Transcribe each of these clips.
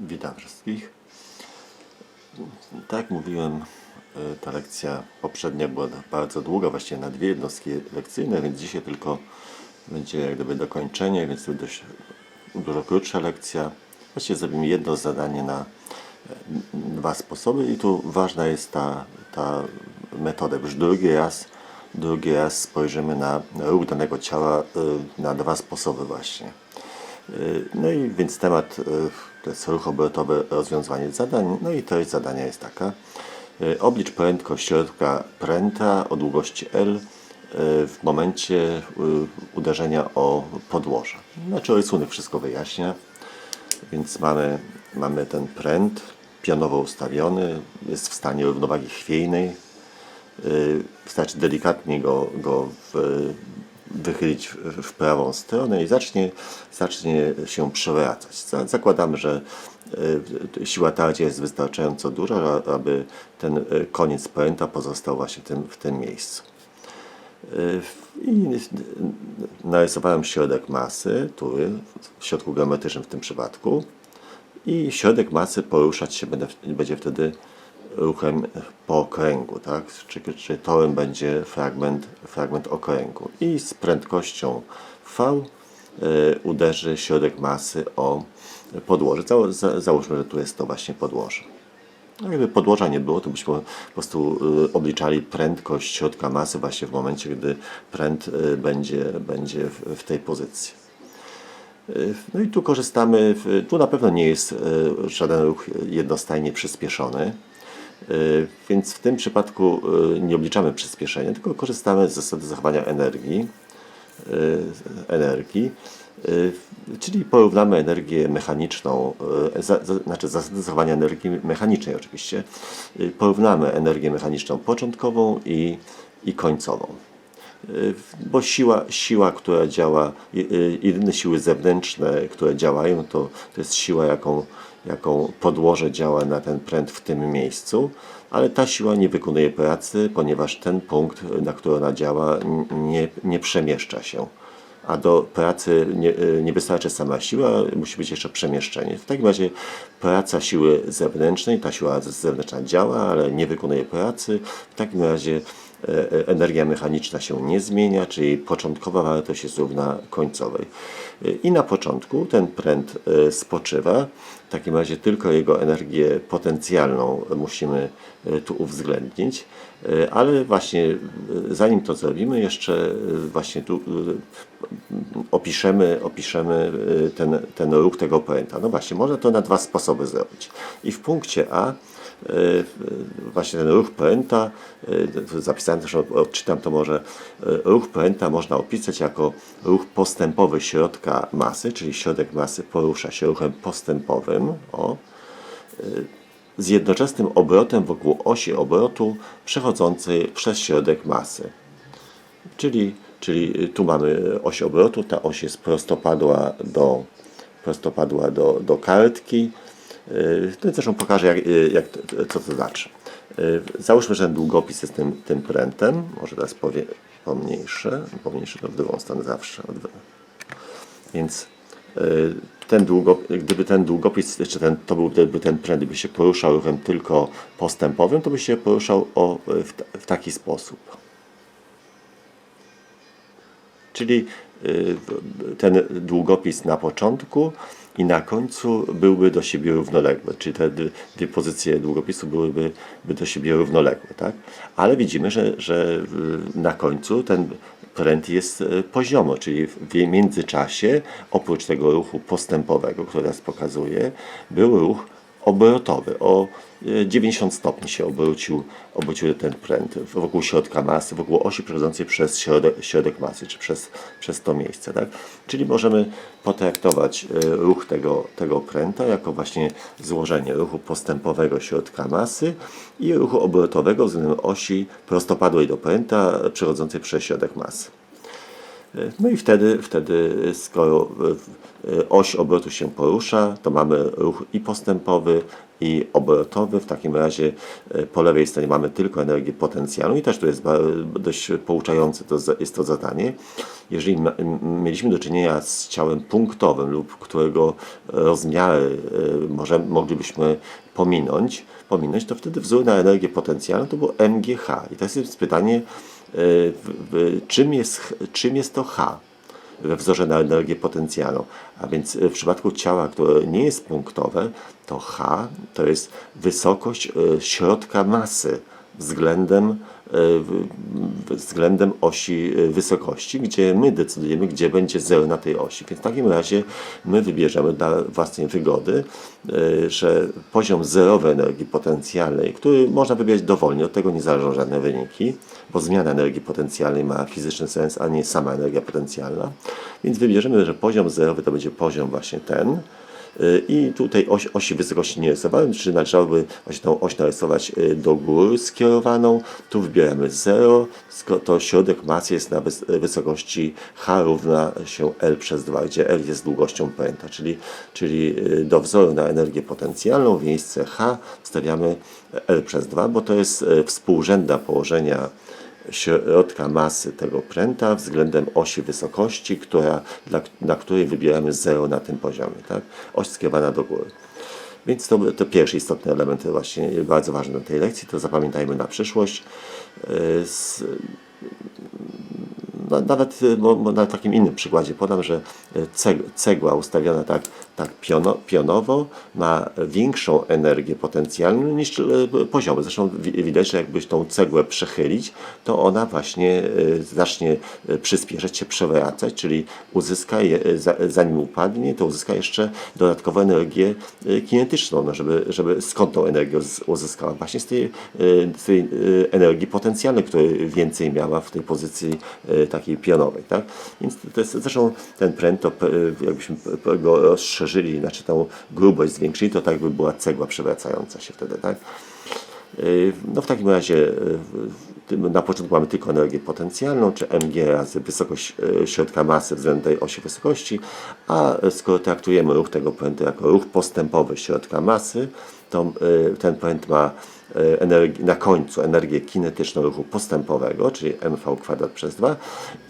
Witam wszystkich. Tak jak mówiłem, y, ta lekcja poprzednia była bardzo długa, właściwie na dwie jednostki lekcyjne, więc dzisiaj tylko będzie jak gdyby dokończenie, więc to dość dużo krótsza lekcja. Właściwie zrobimy jedno zadanie na e, dwa sposoby i tu ważna jest ta, ta metoda, już drugi raz, drugi raz spojrzymy na ruch danego ciała y, na dwa sposoby właśnie. No i więc temat y, to jest ruch obrotowy, rozwiązywanie zadań. No i treść zadania jest taka. Y, Oblicz prędkość środka pręta o długości L y, w momencie uderzenia o podłoże. Znaczy rysunek wszystko wyjaśnia. Więc mamy, mamy ten pręt pionowo ustawiony, jest w stanie równowagi chwiejnej. Wystarczy delikatnie go, go w, wychylić w, prawą stronę i zacznie, zacznie się przewracać. Za- Zakładamy, że y, siła tarcia jest wystarczająco duża, aby ten y, koniec pręta pozostał właśnie w tym, w tym miejscu. Y, I narysowałem środek masy, tury, w środku geometrycznym w tym przypadku. I środek masy poruszać się będzie wtedy ruchem po okręgu, tak? Czy, czy torem będzie fragment, fragment okręgu. I z prędkością V y, uderzy środek masy o podłoże. Za, za, załóżmy, że tu jest to właśnie podłoże. No, gdyby podłoża nie było, to byśmy po prostu y, obliczali prędkość środka masy właśnie w momencie, gdy pręt y, będzie, będzie w, tej pozycji. No i tu korzystamy, tu na pewno nie jest żaden ruch jednostajnie przyspieszony, więc w tym przypadku y, nie obliczamy przyspieszenia, tylko korzystamy z zasady zachowania energii, y, energii, czyli porównamy energię mechaniczną, za, za, znaczy zasady zachowania energii mechanicznej oczywiście, porównamy energię mechaniczną początkową i, i końcową. Y, Bo siła, siła, która działa, y, y, jedyne siły zewnętrzne, które działają, to, to jest siła, jaką, jaką podłoże działa na ten pręt w tym miejscu, ale ta siła nie wykonuje pracy, ponieważ ten punkt, na który ona działa, nie, nie przemieszcza się. A do pracy nie, nie wystarczy sama siła, musi być jeszcze przemieszczenie. W takim razie praca siły zewnętrznej, ta siła zewnętrzna działa, ale nie wykonuje pracy. W takim razie energia mechaniczna się nie zmienia, czyli początkowa wartość jest równa końcowej. E, I na początku ten pręt e, spoczywa. W takim razie tylko jego energię potencjalną musimy e, tu uwzględnić. E, Ale właśnie e, zanim to zrobimy, jeszcze e, właśnie tu e, opiszemy, opiszemy ten, ten ruch tego pręta. No właśnie, można to na dwa sposoby zrobić. I w punkcie A właśnie ten ruch pręta, y, zapisałem też, odczytam to może, y, ruch pręta można opisać jako ruch postępowy środka masy, czyli środek masy porusza się ruchem postępowym, o, z jednoczesnym obrotem wokół osi obrotu przechodzącej przez środek masy. Czyli, czyli tu mamy oś obrotu, ta oś jest prostopadła do, prostopadła do, do kartki. Yy, To zresztą pokażę, jak, jak, to- co to znaczy. Yy, Załóżmy, że ten długopis jest tym, tym prętem. Może teraz powie, pomniejszę. Pomniejszę to w drugą stronę zawsze. Więc ten długo, gdyby ten długopis, czy ten, to był, gdyby ten pręt by się poruszał ruchem tylko postępowym, to by się poruszał o, w, w taki sposób. Czyli y, ten długopis na początku i na końcu byłby do siebie równoległy, czyli te dwie- pozycje długopisu byłyby by do siebie równoległe, tak? Ale widzimy, że, że y, na końcu ten pręt jest y, poziomo, czyli w międzyczasie, oprócz tego ruchu postępowego, który teraz pokazuję, był ruch obrotowy. O e, 90 stopni się obrócił, obrócił ten pręt wokół środka masy, wokół osi przechodzącej przez środek, środek masy, czy przez, przez to miejsce. Tak? Czyli możemy potraktować e, ruch tego, tego pręta jako właśnie złożenie ruchu postępowego środka masy i ruchu obrotowego względem osi prostopadłej do pręta przechodzącej przez środek masy. No i wtedy, wtedy skoro e, oś obrotu się porusza, to mamy ruch i postępowy, i obrotowy. W takim razie e, po lewej stronie mamy tylko energię potencjalną i też tu jest dość pouczające to, jest to zadanie. Jeżeli mieliśmy do czynienia z ciałem punktowym lub którego rozmiary e, może, moglibyśmy pominąć, pominąć, to wtedy wzór na energię potencjalną to było MGH. I teraz jest pytanie, czym, jest, czym jest to H? we wzorze na energię potencjalną. A więc w przypadku ciała, które nie jest punktowe, to H to jest wysokość e, środka masy względem, e, względem osi e, wysokości, gdzie my decydujemy, gdzie będzie zero na tej osi. Więc w takim razie my wybierzemy dla własnej wygody, e, że poziom zerowy energii potencjalnej, który można wybierać dowolnie, od tego nie zależą żadne wyniki, bo zmiana energii potencjalnej ma fizyczny sens, a nie sama energia potencjalna. Więc wybierzemy, że poziom zerowy to będzie poziom właśnie ten. I tutaj oś, osi wysokości nie rysowałem, czy należałoby właśnie tą oś narysować y, do góry skierowaną. Tu wybieramy 0, sko- to środek masy jest na wys- wysokości h równa się L przez 2, gdzie L jest długością pęta, czyli, czyli y, do wzoru na energię potencjalną w miejsce h stawiamy L przez 2, bo to jest y, współrzędna położenia środka masy tego pręta względem osi wysokości, która, dla, na której wybieramy 0 na tym poziomie. Tak? Oś skierowana do góry. Więc to, to pierwszy istotny element, właśnie bardzo ważny do tej lekcji, to zapamiętajmy na przyszłość. Yy, z- no, nawet mo- mo- na takim innym przykładzie podam, że ceg- cegła ustawiona tak, tak piono, pionowo ma większą energię potencjalną niż y, poziomy. Zresztą wi- widać, że jakbyś tą cegłę przechylić, to ona właśnie y, zacznie y, przyspieszać się, przewracać, czyli uzyska, je, za- zanim upadnie, to uzyska jeszcze dodatkową energię kinetyczną, no żeby, żeby skąd tą energię uz- uzyskała? Właśnie z tej, z tej energii potencjalnej, której więcej miała w tej pozycji takiej pionowej, tak? Więc to jest, zresztą ten pręt, to jakbyśmy go rozszerzyli, znaczy tą grubość zwiększyli, to tak by była cegła przewracająca się wtedy, tak? Y, No w takim razie y, na początku mamy tylko energię potencjalną, czy mg razy wysokość y, środka masy względem osi wysokości, a skoro traktujemy ruch tego prętu jako ruch postępowy środka masy, to ten pręt ma energii, na końcu energię kinetyczną ruchu postępowego, czyli mv kwadrat przez 2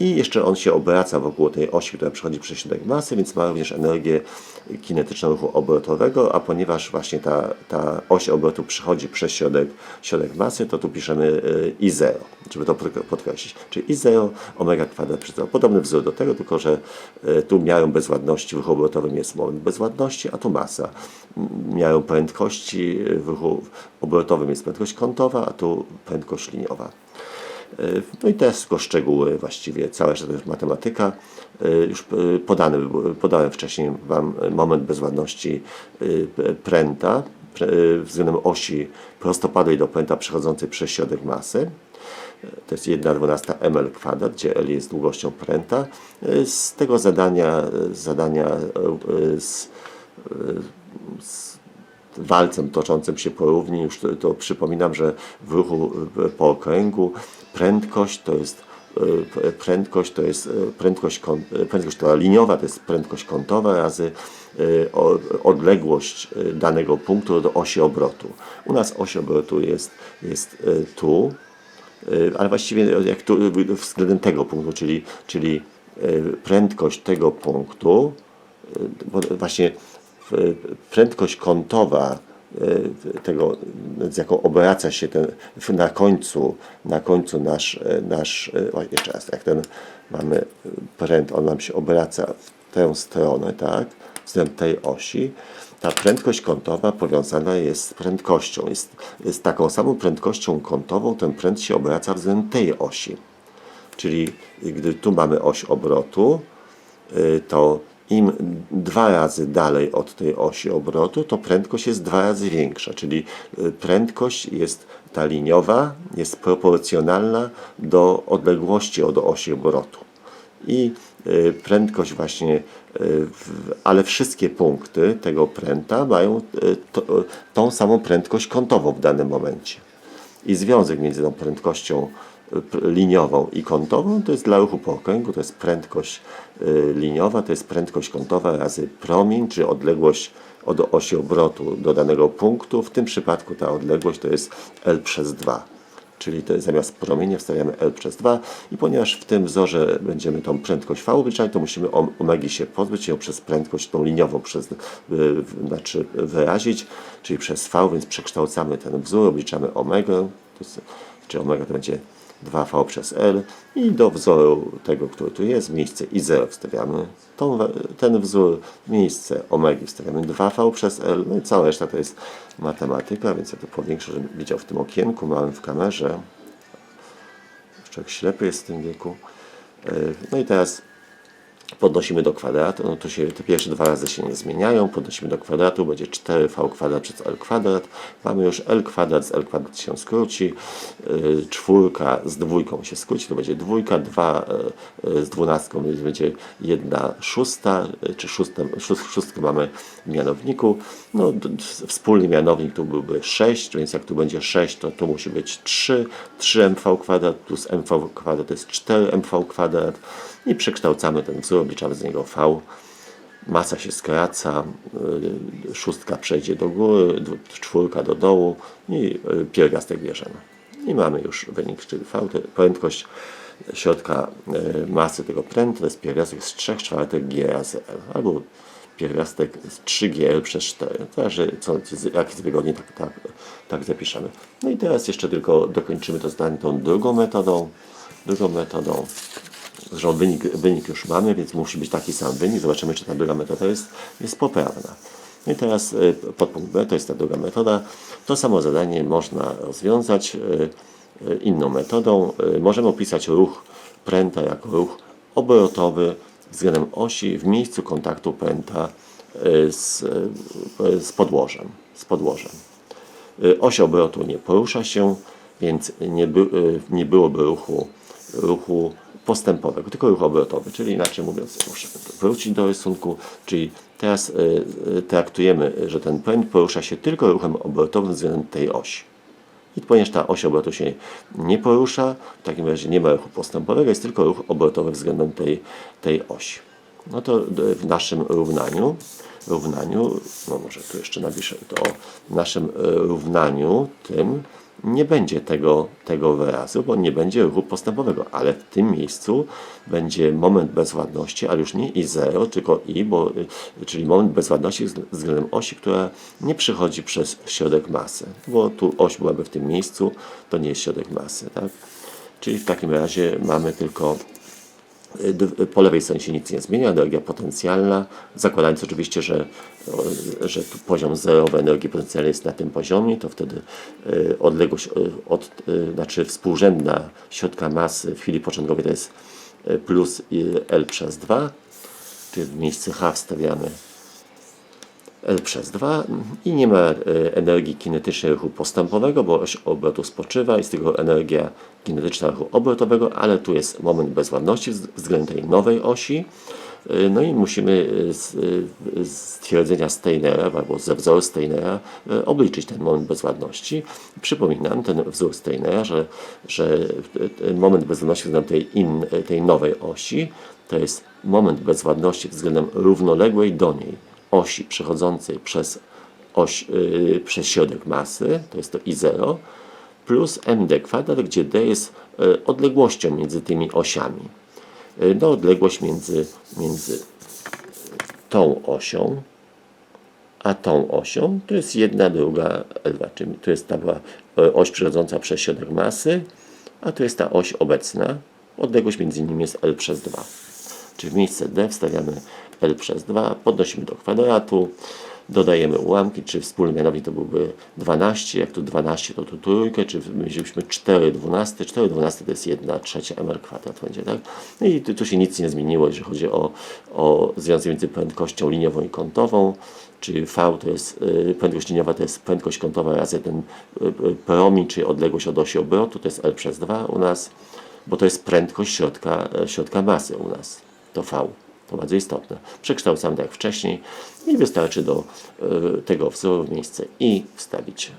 i jeszcze on się obraca wokół tej osi, która przechodzi przez środek masy, więc ma również energię kinetyczną ruchu obrotowego, a ponieważ właśnie ta, ta oś obrotu przechodzi przez środek, środek masy, to tu piszemy y, I0, żeby to podk- podkreślić. Czyli I0 omega kwadrat przez 2. Podobny wzór do tego, tylko że y, tu miarą bezładności w ruchu obrotowym jest moment bezładności, a tu masa. Miarą prędkości w ruchu obrotowym jest prędkość kątowa, a tu prędkość liniowa. Y, No i teraz tylko szczegóły, właściwie cała reszta to matematyka. Y, Już y, podany, był- podałem wcześniej Wam moment bezładności pręta względem osi prostopadłej do pręta przechodzącej przez środek masy. To jest 1 dwunasta ml kwadrat, gdzie L jest długością pręta. Z tego zadania, zadania z, z walcem toczącym się po równi, już to, to przypominam, że w ruchu po okręgu prędkość to jest y, prędkość to jest y, prędkość, y, prędkość ta liniowa to jest prędkość kątowa razy odległość danego punktu do osi obrotu. U nas oś obrotu jest, jest tu, ale właściwie jak tu, względem tego punktu, czyli, czyli prędkość tego punktu, właśnie prędkość kątowa y, tego, z jaką obraca się ten, na końcu, na końcu nasz, y, nasz y, o, jeszcze raz, jak ten mamy pręt, on nam się obraca w tę stronę, tak, względem tej osi, ta prędkość kątowa powiązana jest z prędkością, jest, jest taką samą prędkością kątową, ten pręt się obraca względem tej osi. Czyli gdy tu mamy oś obrotu, to im dwa razy dalej od tej osi obrotu, to prędkość jest dwa razy większa, czyli y, prędkość jest ta liniowa, jest proporcjonalna do odległości od osi obrotu. I y, prędkość właśnie, y, ale wszystkie punkty tego pręta mają to, tą samą prędkość kątową w danym momencie. I związek między tą prędkością liniową i kątową, to jest dla ruchu po okręgu, to jest prędkość y, liniowa, to jest prędkość kątowa razy promień, czy odległość od osi obrotu do danego punktu. W tym przypadku ta odległość to jest L przez 2. Czyli to zamiast promienia wstawiamy L przez 2 i ponieważ w tym wzorze będziemy tą prędkość V wyliczać, to musimy om- omegi się pozbyć i ją przez prędkość tą liniową przez, y, w- znaczy wyrazić, czyli przez V, więc przekształcamy ten wzór, obliczamy omegę, to jest, czyli omega to będzie 2V przez L i do wzoru tego, który tu jest, miejsce I0 wstawiamy tą, ten wzór, miejsce omegi wstawiamy 2V przez L, no i cała reszta to jest matematyka, więc ja to powiększę, żebym widział w tym okienku małym w kamerze. Człowiek ślepy jest w tym wieku. E, No i teraz podnosimy do kwadratu, no to się te pierwsze dwa razy się nie zmieniają, podnosimy do kwadratu, będzie 4v kwadrat przez l kwadrat, mamy już l kwadrat z l kwadrat się skróci, yy, czwórka z dwójką się skróci, to będzie dwójka, dwa yy, z dwunastką będzie jedna szósta, yy, czy szóstę, szóst, szóstkę mamy w mianowniku, no wspólny mianownik tu byłby 6, więc jak tu będzie 6, to tu musi być 3, 3mv kwadrat plus mv kwadrat to jest 4mv kwadrat, i przekształcamy ten wzór, obliczamy z niego V. Masa się skraca, y, szóstka przejdzie do góry, czwórka do dołu i y, pierwiastek bierzemy. I mamy już wynik, czyli V, prędkość środka y, masy tego prętu to jest pierwiastek z 3 czwartych G razy L, albo pierwiastek z 3GL przez 4. Zależy, co, jak jest wygodnie, tak, tak, tak zapiszemy. No i teraz jeszcze tylko dokończymy to zdanie tą drugą metodą. Drugą metodą Zresztą wynik, wynik już mamy, więc musi być taki sam wynik. Zobaczymy, czy ta druga metoda jest, jest poprawna. No i teraz y, podpunkt B to jest ta druga metoda. To samo zadanie można rozwiązać y, y, inną metodą. Możemy opisać ruch pręta jako ruch obrotowy względem osi w miejscu kontaktu pręta z, z podłożem. Z podłożem. Oś obrotu nie porusza się, więc nie, by, nie byłoby ruchu, ruchu postępowego, tylko ruch obrotowy, czyli inaczej mówiąc, muszę wrócić do rysunku, czyli teraz y, y, traktujemy, że ten pęd porusza się tylko ruchem obrotowym względem tej osi. I ponieważ ta oś obrotu się nie porusza, w takim razie nie ma ruchu postępowego, jest tylko ruch obrotowy względem tej, tej osi. No to d- w naszym równaniu, równaniu, no może tu jeszcze napiszę to, w naszym e, równaniu tym nie będzie tego, tego wyrazu, bo nie będzie ruchu postępowego, ale w tym miejscu będzie moment bezładności, ale już nie i 0, tylko i, bo, y, czyli moment bezładności wzg- względem osi, która nie przechodzi przez środek masy, bo tu oś byłaby w tym miejscu, to nie jest środek masy, tak? Czyli w takim razie mamy tylko po lewej stronie się nic nie zmienia, energia potencjalna, zakładając oczywiście, że, że poziom zerowy energii potencjalnej jest na tym poziomie, to wtedy y, odległość y, od, y, znaczy współrzędna środka masy w chwili początkowej to jest y, plus y, L przez 2, tu w miejsce H wstawiamy L przez 2 i nie ma e, energii kinetycznej ruchu postępowego, bo oś obrotu spoczywa, jest tylko energia kinetyczna ruchu obrotowego, ale tu jest moment bezładności wz- względem tej nowej osi. E, No i musimy e, z, z stwierdzenia Steinera albo ze wzoru Steinera obliczyć ten moment bezładności. Przypominam ten wzór Steinera, że, że moment bezładności względem tej, in, tej nowej osi to jest moment bezładności względem równoległej do niej osi przechodzącej przez, oś, yy, przez środek masy, to jest to I0, plus md kwadrat, gdzie d jest yy, odległością między tymi osiami. Yy, no, odległość między, między tą osią a tą osią to jest jedna druga L2, czyli to jest ta była e, oś przechodząca przez środek masy, a to jest ta oś obecna. Odległość między nimi jest L przez 2. Czyli w miejsce D wstawiamy L przez 2, podnosimy do kwadratu, dodajemy ułamki, czy wspólny mianownik to byłby 12, jak tu 12 to tu trójkę, czy mielibyśmy 4 12, 4 12 to jest 1 trzecia mr kwadrat będzie, tak? No i tu, tu się nic nie zmieniło, jeżeli chodzi o, o związek między prędkością liniową i kątową, czyli V to jest, y, prędkość liniowa to jest prędkość kątowa razy ten y, y, promień, czyli odległość od osi obrotu, to jest L przez 2 u nas, bo to jest prędkość środka, środka masy u nas, to V. To bardzo istotne. Przekształcamy tak jak wcześniej i wystarczy do y, tego wzoru w miejsce i wstawić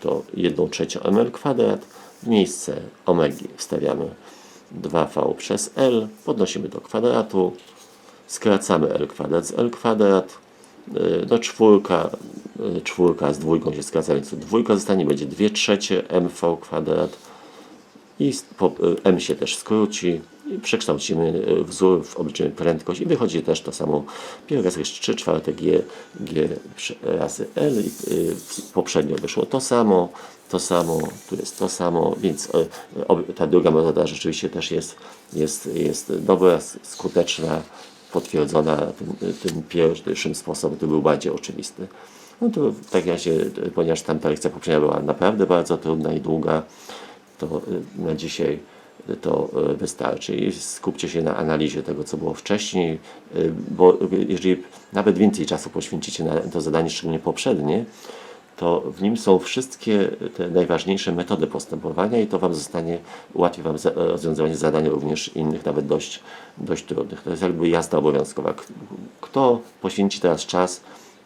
to 1 trzecią ml kwadrat w miejsce omegi wstawiamy 2v przez L, podnosimy do kwadratu, skracamy L kwadrat z L kwadrat, no czwórka, y, czwórka z dwójką się skraca, więc dwójka zostanie, będzie 2 trzecie mv kwadrat i m się też skróci przekształcimy y, wzór, w obliczymy prędkość i wychodzi też to samo. Pierwszy raz jest 3 czwarte g, g razy l i w- poprzednio wyszło to samo, to samo, tu jest to samo, więc ob- ta druga metoda rzeczywiście też jest, jest, jest dobra, skuteczna, potwierdzona tym, tym pierwszym sposobem, który był bardziej oczywisty. No to w takim razie, ponieważ tamta lekcja poprzednia była naprawdę bardzo trudna i długa, to na dzisiaj to y, wystarczy i skupcie się na analizie tego, co było wcześniej, y, bo jeżeli nawet więcej czasu poświęcicie na to zadanie, szczególnie poprzednie, to w nim są wszystkie te najważniejsze metody postępowania i to Wam zostanie, ułatwi Wam rozwiązywanie zadań również innych, nawet dość, dość trudnych. To jest jakby jazda obowiązkowa. Kto poświęci teraz czas,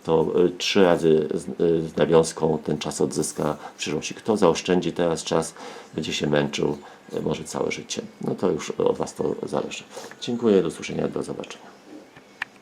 to y, trzy razy z, nawiązką ten czas odzyska w przyszłości. Kto zaoszczędzi teraz czas, będzie się męczył może całe życie. No to już od Was to zależy. Dziękuję, do usłyszenia, do zobaczenia.